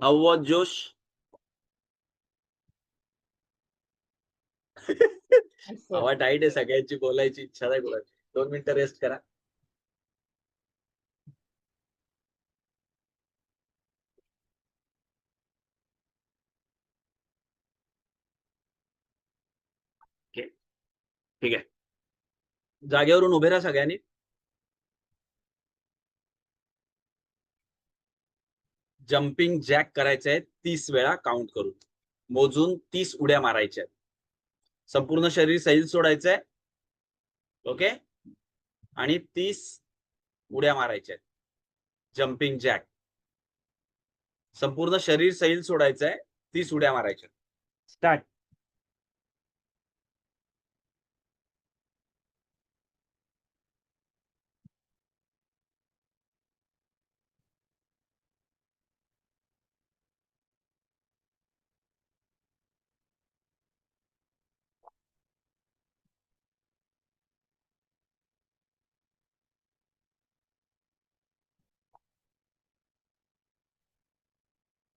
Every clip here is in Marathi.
How was Josh? हवा टाईट आहे सगळ्यांची बोलायची इच्छा नाही बोलायची दोन मिनिटं रेस्ट करा. ठीक आहे जागेवरून उभे राहा सगळ्यांनी जम्पिंग जॅक करायचे तीस वेळा काउंट करून. मोजून तीस उड्या मारायच्या आहेत. संपूर्ण शरीर सैल सोडायचंय. ओके? आणि तीस उड्या मारायच्या आहेत. जम्पिंग जॅक संपूर्ण शरीर सैल सोडायचंय तीस उड्या मारायच्या स्टार्ट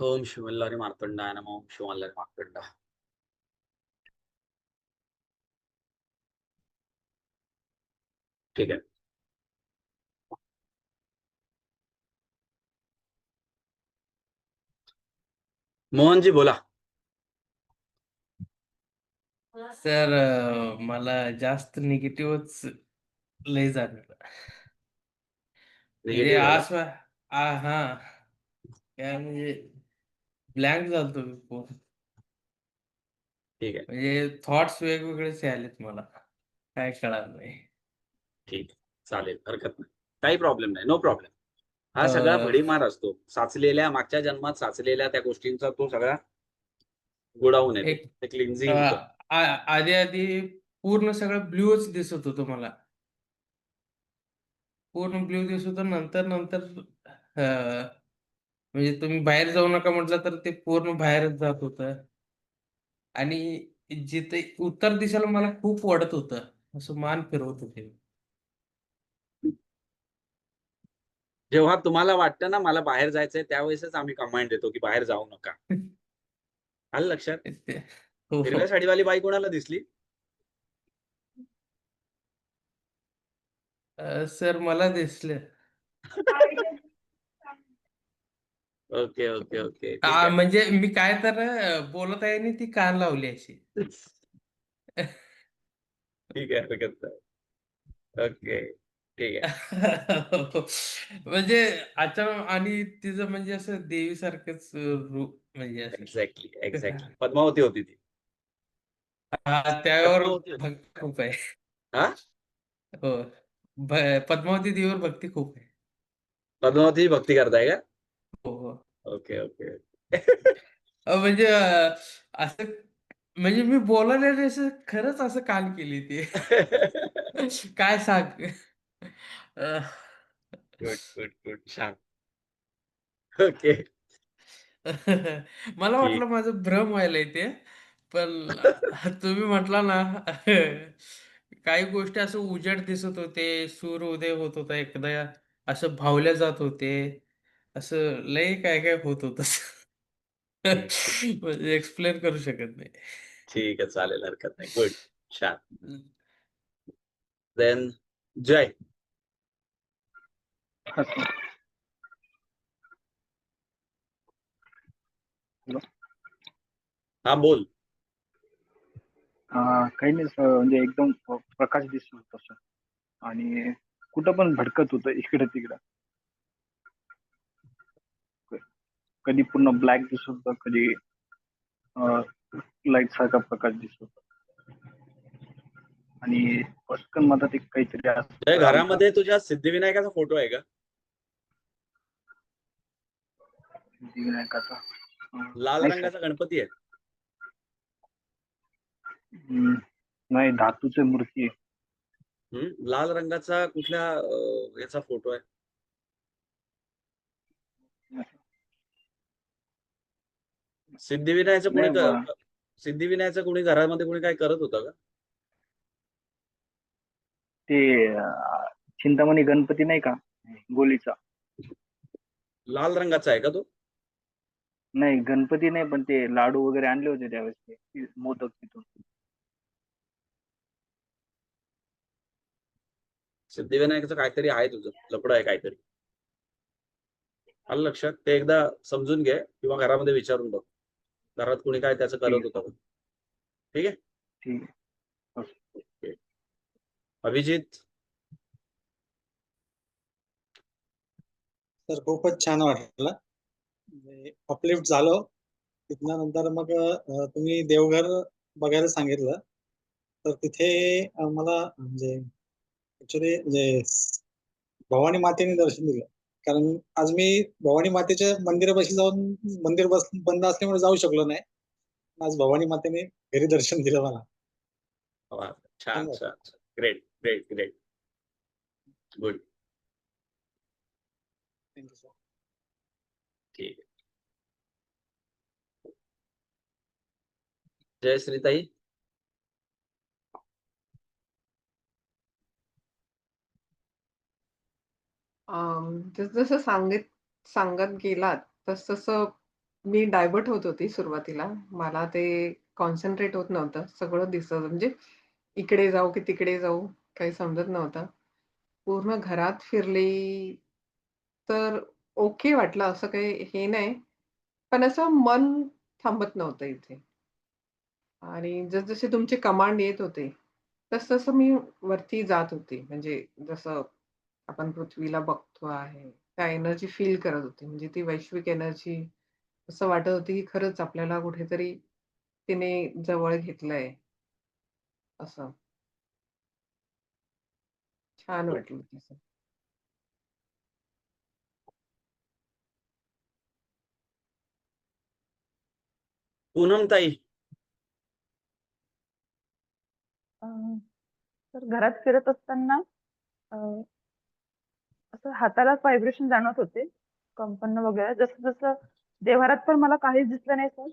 ओम शिवल्लारी मार्तंडाय नमः ओम शिवल्लारी मार्तंडा. ठीक आहे. मोहनजी बोला. सर मला जास्त निगेटिव्हच लय म्हणजे आ हा. काय म्हणजे ब्लँक झालतो मी पूर्ण ठीक आहे. म्हणजे थॉट्स वेगवेगळेच आलेत मला. काय कळणार नाही. ठीक. चालेल. हरकत नाही. काही प्रॉब्लेम नाही. No problem. हा सगळा अं, भडीमार असतो. साचलेल्या मागच्या जन्मात साचलेल्या त्या गोष्टींचा तो सगळा गोडाऊन येतो एक ते क्लिन्झिंग आ- आधी आधी पूर्ण सगळं ब्ल्यूच दिसत होतं मला. पूर्ण ब्ल्यू दिसत होतं. नंतर नंतर अं, म्हणजे तुम्ही बाहेर जाऊ नका म्हटलं तर ते पूर्ण बाहेरच जात होतं. आणि जिथे उत्तर दिशेला मला खूप वाटत होतं असं मान फिरवत होते. जेव्हा तुम्हाला वाटतं ना मला बाहेर जायचंय त्यावेळेसच आम्ही कमांड देतो की बाहेर जाऊ नका. आलं लक्षात? ते- हो हो. हिरव्या साडीवाली बाई कोणाला दिसली? अं, सर मला दिसलं. Okay okay okay. ठीक आ, आहे. म्हणजे मी काय तर अं, बोलत आहे आणि ती कान लावली अशी. ठीक आहे हरकत नाही. ओके ठीक आहे. म्हणजे अचानक आणि तिचं म्हणजे असं देवीसारखंच रूप म्हणजे असं. एक्झॅक्टली एक्झॅक्टली पद्मावती होती ती. हा, त्यावर पद्मावती होती. भक्ती खूप आहे. हा? हो भ- पद्मावती देवीवर भक्ती खूप आहे. पद्मावती भक्ती करताय का? हो हो ओके ओके. अ, म्हणजे अ, असं म्हणजे मी बोलायला असं खरंच असं कान केली ती. काय सांग? अ, गुड गुड गुड छान ओके. मला वाटलं माझं भ्रम व्हायलंय ते पण तुम्ही म्हटला ना काही गोष्टी असं उजेड दिसत होते सूर्य उदय होत होता एकदा असं भावल्या जात होते. असं लय काय काय होत होत म्हणजे एक्सप्लेन करू शकत नाही. ठीक आहे चालेल हरकत नाही. गुड छान. देन जय हा बोल. हा, काही नाही सर. म्हणजे एकदम प्रकाश दिसत होता सर आणि कुठं पण भटकत होतं इकडे तिकडं क- कधी पूर्ण ब्लॅक दिसत होतं कधी लाइट सारखा प्रकाश दिसत होता. आणि पटकन मधात एक काहीतरी घरामध्ये तुझ्या सिद्धिविनायकाचा फोटो आहे का? सिद्धिविनायकाचा? लाल. रंगाचा गणपती आहे. नाही धातूची मूर्ती आहे? लाल रंगाचा कुठल्या याचा फोटो आहे? सिद्धिविनायचं कोणी नाही, क- सिद्धिविनायचं कोणी घरामध्ये कोणी काय करत होतं का? ते अं, चिंतामणी गणपती नाही का? गोलीचा. लाल रंगाचा आहे का तो? नाही गणपती नाही पण ते लाडू वगैरे आणले होते त्यावेळेस ते ती मोदक तिथून. सिद्धिविनायकचं काहीतरी आहे तुझं लपड आहे काहीतरी. आलं लक्षात? ते एकदा समजून घे किंवा घरामध्ये विचारून बघ. घरात कोणी काय त्याचं करत होतं? ठीक आहे? ठीक आहे. अभिजित? तर खूपच छान वाटलं. अपलिफ्ट झालो. तिथनं नंतर मग तुम्ही देवघर बघायला सांगितलं. तर तिथे मला म्हणजे ऍक्च्युली म्हणजे भवानी मातेने दर्शन दिलं. कारण आज मी भवानी मातेच्या मंदिरापाशी जाऊन मंदिर बस बंद असल्यामुळे जाऊ शकलो नाही. आज भवानी मातेने घरी दर्शन दिलं मला. छान. छान great great great good thank you sir ठीक जय श्रीताई. अं, जस जसं सांगित सांगत गेलात तस तसं मी डायव्हर्ट होत होती सुरुवातीला. मला ते कॉन्सन्ट्रेट होत नव्हतं. सगळं दिसत म्हणजे इकडे जाऊ की तिकडे जाऊ काही समजत नव्हतं. पूर्ण घरात फिरली तर ओके वाटलं असं काही हे नाही. पण असं मन थांबत नव्हतं इथे. आणि जसजसे तुमचे कमांड येत होते तसतसं मी वरती जात होते. म्हणजे जसं आपण पृथ्वीला बघतो आहे. त्या एनर्जी फील करत होती. म्हणजे ती वैश्विक एनर्जी असं वाटत होती की खरंच आपल्याला कुठेतरी तिने जवळ घेतलंय. असं. छान वाटलं तसं पूनम ताई अं, तर घरात फिरत असताना अं, असं हाताला व्हायब्रेशन जाणवत होते. कंपन वगैरे. जसं जसं देवारात पण मला काहीच दिसलं नाही सर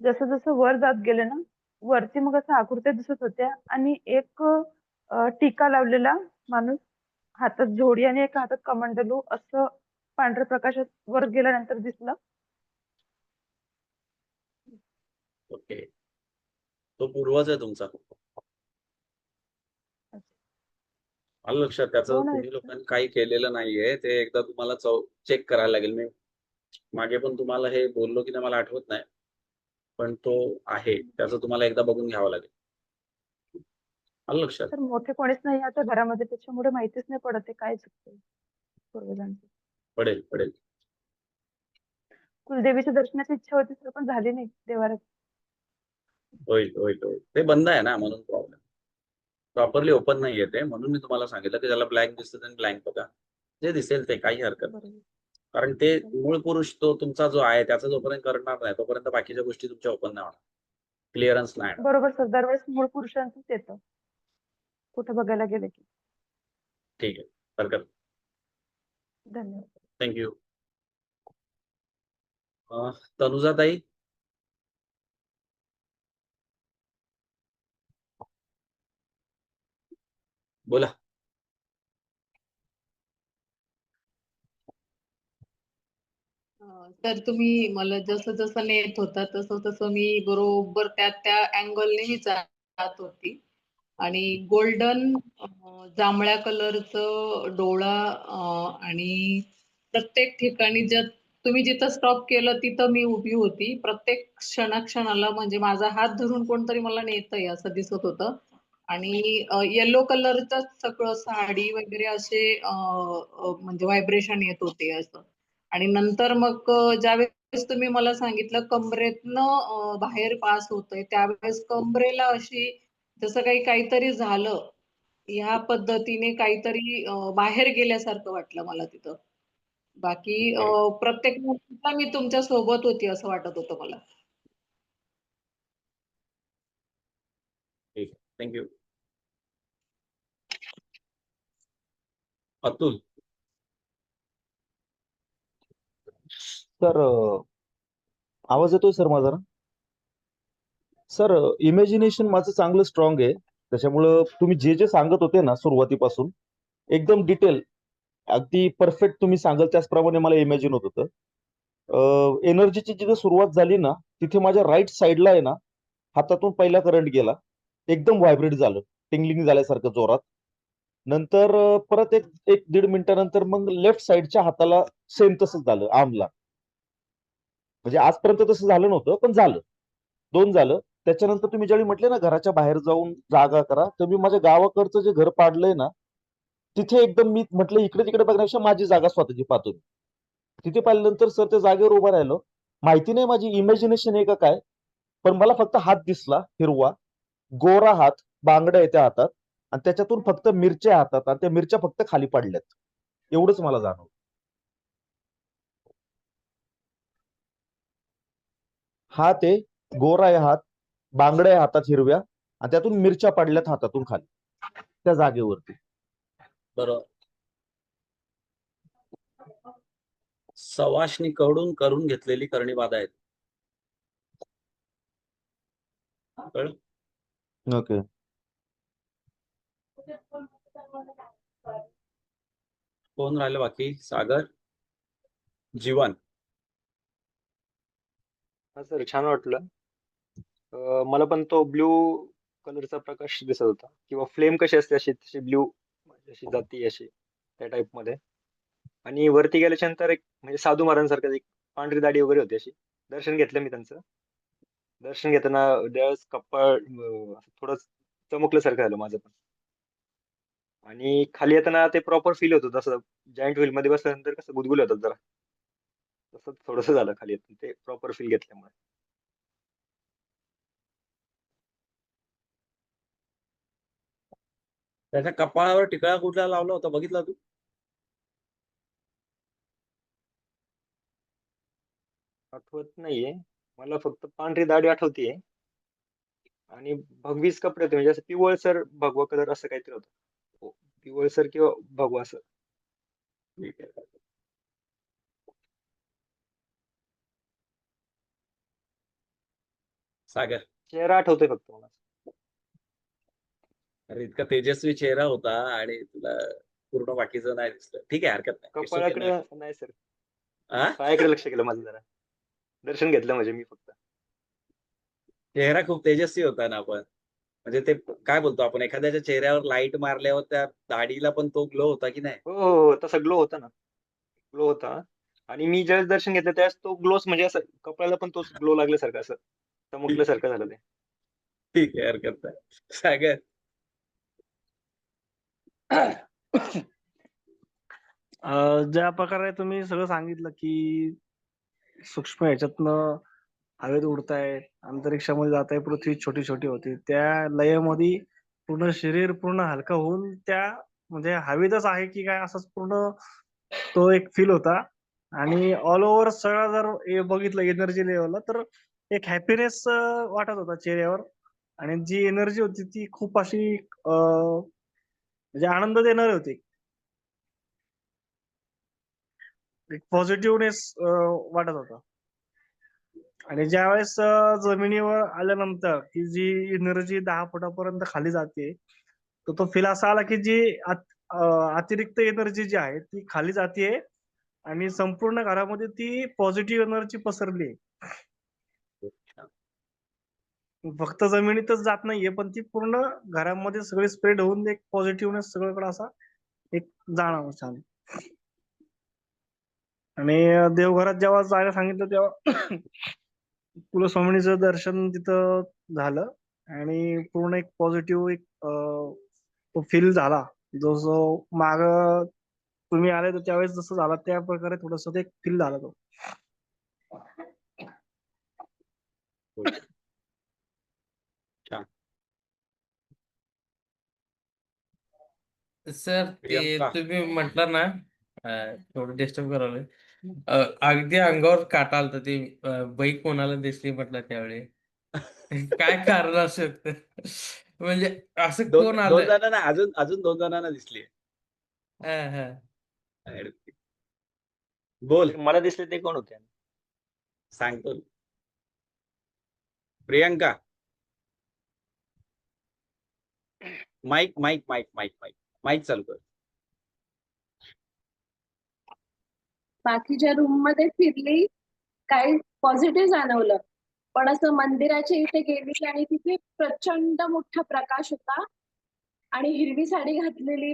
जसं जसं वर जात गेले ना वरती मग असं आकृत्या दिसत होत्या आणि एक टीका लावलेला माणूस हातात जोडी आणि एका हातात कमंडलू असं पांढऱ्या प्रकाशात वर गेल्यानंतर दिसलं. ओके. तो पूर्वज आहे तुमचा. आलं लक्षात? त्याचं हो तुम्ही सर. लोकांनी काही केलेलं नाहीये. ते एकदा तुम्हाला चेक करायला लागेल. मी मागे पण तुम्हाला हे बोललो की नाही मला आठवत नाही. पण तो आहे. त्याचं तुम्हाला एकदा बघून घ्यावं लागेल. आलं लक्षात? तर मोठे कोणीच नाही आता घरामध्ये. त्याच्यामुळे माहितीच नाही पडत आहे काय चुकतंय. पूर्वजांचं. पडेल पडेल. कुलदेवीच्या दर्शनाची इच्छा होती सर पण झाली नाही देवारात होईल होईल होईल. ते बंद आहे ना म्हणून प्रॉब्लेम प्रॉपरली ओपन नाही येते म्हणून मी तुम्हाला सांगितलं की ज्याला ब्लँक दिसतं त्यांनी ब्लँक बघा. जे दिसेल ते काही हरकत नाही. कारण ते मूळ पुरुष तो तुमचा जो आहे त्याचा जोपर्यंत करणार नाही तोपर्यंत बाकीच्या गोष्टी तुमच्या ओपन नाही होणार. क्लिअरन्स नाही. बरोबर सर. दरवेळेस मूळ पुरुषांचंच येतं. कुठं बघायला गेलं की. ठीक आहे. हरकत धन्यवाद. थँक्यू तनुजा बोला. तर तुम्ही मला जसं जसं नेत होता तसं तसं मी बरोबर त्या त्या अँगलने मी जात होती. आणि गोल्डन जांभळ्या कलरचं डोळा आणि प्रत्येक ठिकाणी जर तुम्ही जिथं स्टॉप केलं तिथं मी उभी होती. प्रत्येक क्षणाक्षणाला म्हणजे माझा हात धरून कोणतरी मला नेतंय असं दिसत होतं. आणि येलो कलरचं सगळं साडी वगैरे असे म्हणजे व्हायब्रेशन येत होते असं. आणि नंतर मग ज्यावेळेस तुम्ही मला सांगितलं कमरेतनं बाहेर पास होतंय त्यावेळेस कमरेला अशी जसं काही काहीतरी झालं ह्या पद्धतीने काहीतरी बाहेर गेल्यासारखं वाटलं मला तिथं. बाकी प्रत्येक मुहूर्ताला मी तुमच्यासोबत होती असं वाटत होतं मला. थँक्यू अतुल. सर आवाज येतोय सर माझा ना? सर इमॅजिनेशन माझं चांगलं स्ट्रॉंग आहे. त्याच्यामुळं तुम्ही जे जे सांगत होते ना सुरुवातीपासून एकदम डिटेल अगदी परफेक्ट तुम्ही सांगाल त्याचप्रमाणे मला इमॅजिन होत होतं. एनर्जीची जिथे सुरुवात झाली ना तिथे माझ्या राईट साईडला आहे ना हातातून पहिला करंट गेला. एकदम व्हायब्रेट झालं टिंगलिंग झाल्यासारखं जोरात. नंतर परत एक एक दीड मिनिटानंतर मग लेफ्ट साईडच्या हाताला सेम तसंच झालं आमला म्हणजे आजपर्यंत तसं झालं नव्हतं पण झालं. दोन झालं. त्याच्यानंतर तुम्ही ज्यावेळी म्हटले ना घराच्या बाहेर जाऊन जागा करा तर मी माझ्या गावाकडचं जे घर पाडलंय ना तिथे एकदम मी म्हटलं इकडे तिकडे बघण्यापेक्षा माझी जागा स्वतःची पाहतो मी. तिथे पाहिल्यानंतर सर त्या जागेवर उभा राहिलो. माहिती नाही माझी इमॅजिनेशन आहे का काय पण मला फक्त हात दिसला हिरवा. गोरा हात बांगड्या आहे त्या हातात. आणि त्याच्यातून फक्त मिरच्या हातात आणि त्या मिरच्या फक्त खाली पडल्यात. एवढंच मला जाणवलं. हात आहे गोरा आहे हात बांगड्या आहे हातात हिरव्या आणि त्यातून मिरच्या पडल्यात हातातून खाली त्या जागेवरती. बरोबर. सवाशणीकडून करून घेतलेली करणी बाधा आहेत? ओके. कोण राहिलं बाकी? सागर? जीवन? हा सर छान वाटलं. अं, मला पण तो ब्ल्यू कलरचा प्रकाश दिसत होता. किंवा फ्लेम कशी असते अशी तशी ब्ल्यू अशी जाती अशी त्या टाइपमध्ये आणि वरती गेल्याच्यानंतर एक म्हणजे साधू महाराजांसारखं एक पांढरी दाढी वगैरे होती अशी. दर्शन घेतलं मी त्यांचं. दर्शन घेताना त्यावेळेस कपाळ अं, असं थोडं चमकल्यासारखं झालं माझं पण. आणि खाली येताना ते प्रॉपर फील होत. असं जॉईंट व्हील मध्ये बसल्यानंतर कसं गुदगुले होतात जरा. तसं थोडंसं झालं खाली येताना. ते प्रॉपर फील घेतल्यामुळे. त्याच्या कपाळावर टिकळा कुठला लावला होता? बघितला तू? आठवत नाहीये. मला फक्त पांढरी दाढी आठवतीये. आणि भगवीच कपडे होते. म्हणजे असं पिवळसर भगवा कलर असं काहीतरी होतं. पिवळसर किंवा भगवा असं. ठीक आहे. सागर. चेहरा आठवतोय फक्त मला. अरे इतका तेजस्वी चेहरा होता आणि तुला पूर्ण बाकीचं नाही दिसलं. ठीक आहे हरकत नाही. कपाळाकडे सर. हा? पायाकडे लक्ष केलं माझं जरा. दर्शन घेतलं म्हणजे मी फक्त. चेहरा खूप तेजस्वी होता ना आपण. म्हणजे ते काय बोलतो आपण एखाद्याच्या चेहऱ्यावर लाइट मारल्यावर त्या दाढीला पण तो ग्लो होता की नाही? हो हो हो तसा ग्लो होता ना. ग्लो होता. आणि मी ज्यावेळेस दर्शन घेतलं त्यावेळेस तो ग्लोच म्हणजे असं कपाळाला पण तोच ग्लो लागल्यासारखं असं चमकल्यासारखं झालं ते. ठीक आहे हरकत नाही. सागर. अं, ज्या प्रकारे तुम्ही सगळं सांगितलं की सूक्ष्म ह्याच्यातनं हवेत उडताय अंतरिक्षामध्ये जात आहे पृथ्वी छोटी छोटी होती. त्या लयमध्ये पूर्ण शरीर पूर्ण हलका होऊन त्या म्हणजे हवेतच आहे की काय असंच पूर्ण तो एक फील होता. आणि ऑल ओव्हर सगळं जर बघितलं एनर्जी लेवलला तर एक हॅपीनेस वाटत होता चेहऱ्यावर. आणि जी एनर्जी होती ती खूप अशी म्हणजे आनंद देणारी होती. एक पॉझिटिव्हनेस वाटत होता. आणि ज्यावेळेस वेळेस जमिनीवर आल्यानंतर की जी एनर्जी दहा फुटापर्यंत खाली जाते तर तो फील असा आला की जी अतिरिक्त एनर्जी जी आहे ती खाली जाते आणि संपूर्ण घरामध्ये ती पॉझिटिव्ह एनर्जी पसरली. फक्त जमिनीतच जात नाहीये पण ती पूर्ण घरामध्ये सगळी स्प्रेड होऊन एक पॉझिटिव्हनेस सगळीकडे असा एक जाणव छान आणि देवघरात जेव्हा जायला सांगितलं तेव्हा कुलस्वामिनीचं दर्शन तिथं झालं आणि पूर्ण एक पॉझिटिव्ह एक तो फील झाला. जो जो माग तुम्ही आले तर त्यावेळेस जसं झाला त्या प्रकारे थोडस ते फील झाला तो. सर ते. तुम्ही म्हटलं ना थोडं डिस्टर्ब करायला. अं, अगदी अंगावर काटा आलता ते बाई कोणाला दिसली म्हटलं त्यावेळी. काय कारण असू शकतं? म्हणजे असं दोन कोण दोन आलं? जणांना अजून अजून दोन जणांना दिसली हा हा. बोल. मला दिसले ते कोण होते? सांगतो. Priyanka. Mic mic mic mic mic mic चालू कर. बाकीच्या रूममध्ये फिरली काही पॉझिटिव्ह जाणवलं. पण असं मंदिराच्या इथे गेली आणि तिथे प्रचंड मोठा प्रकाश होता. आणि हिरवी साडी घातलेली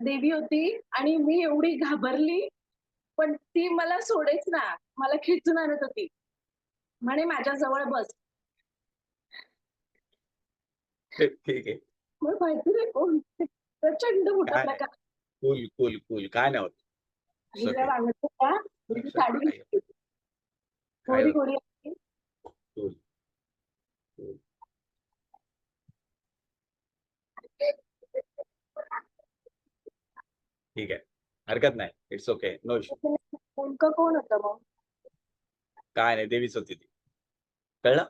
देवी होती आणि मी एवढी घाबरली पण ती मला सोडेच ना मला खेचून आणत होती. म्हणे माझ्या जवळ बस ठीक आहे. कोण? प्रचंड मोठा. प्रकाश. कूल कूल कूल काय नाही साडी गोरी कूल ठीक आहे. हरकत नाही. इट्स ओके नो इश्यू नेमकं कोण होतं मग? काय नाही देवीच होती ती. कळलं?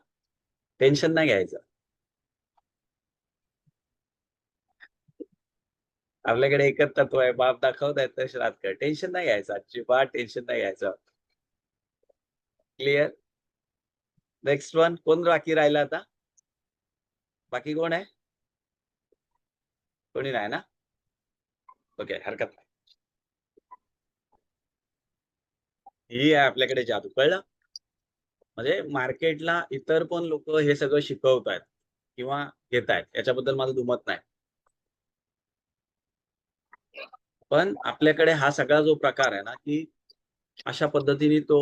टेन्शन नाही घ्यायचं. आपल्याकडे एकच तत्व आहे बाप दाखवत आहेत तर श्राद्ध कर टेन्शन नाही घ्यायचं अजिबात टेन्शन नाही घ्यायचं. क्लिअर नेक्स्ट वन कोण बाकी राहिला आता? बाकी कोण आहे? कोणी नाही ना? ओके हरकत नाही. ही आहे आपल्याकडे जादू कळलं? म्हणजे मार्केटला इतर पण लोक हे सगळं शिकवत आहेत किंवा घेत आहेत याच्याबद्दल माझं दुमत नाही. पण आपल्याकडे हा सगळा जो प्रकार आहे ना की अशा पद्धतीने तो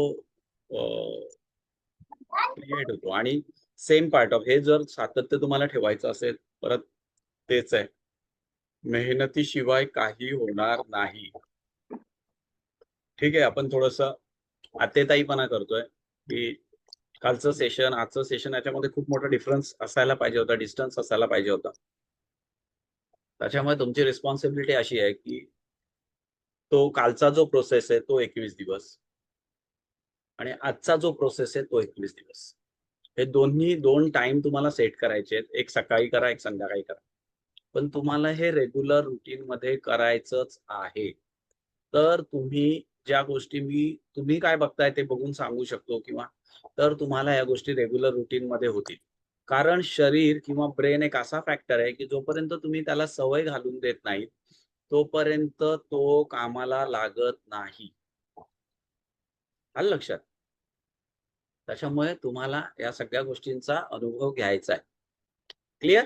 क्रिएट होतो. आणि सेम पार्ट ऑफ हे जर सातत्य तुम्हाला ठेवायचं असेल परत तेच आहे. मेहनतीशिवाय काही होणार नाही. ठीक आहे आपण थोडस आतेताईपणा करतोय की कालचं सेशन आजचं सेशन याच्यामध्ये खूप मोठा डिफरन्स असायला पाहिजे होता डिस्टन्स असायला पाहिजे होता. त्याच्यामुळे तुमची रिस्पॉन्सिबिलिटी अशी आहे की तो कालचा जो प्रोसेस आहे तो एकवीस दिवस. आणि आजचा जो प्रोसेस आहे तो एकवीस दिवस. हे दोन्ही दोन टाइम तुम्हाला सेट करायचे आहेत. एक सकाळी करा एक संध्याकाळी करा. पण तुम्हाला हे रेग्युलर रुटीन मध्ये करायचंच आहे. तर तुम्ही ज्या गोष्टी मी तुम्ही काय बघताय ते बघून सांगू शकतो किंवा तर तुम्हाला या गोष्टी रेग्युलर रुटीन मध्ये होतील. कारण शरीर किंवा ब्रेन एक असा फॅक्टर आहे की जोपर्यंत तुम्ही त्याला सवय घालून देत नाही तोपर्यंत तो कामाला लागत नाही. आलं लक्षात? त्याच्यामुळे तुम्हाला या सगळ्या गोष्टींचा अनुभव घ्यायचा आहे. क्लिअर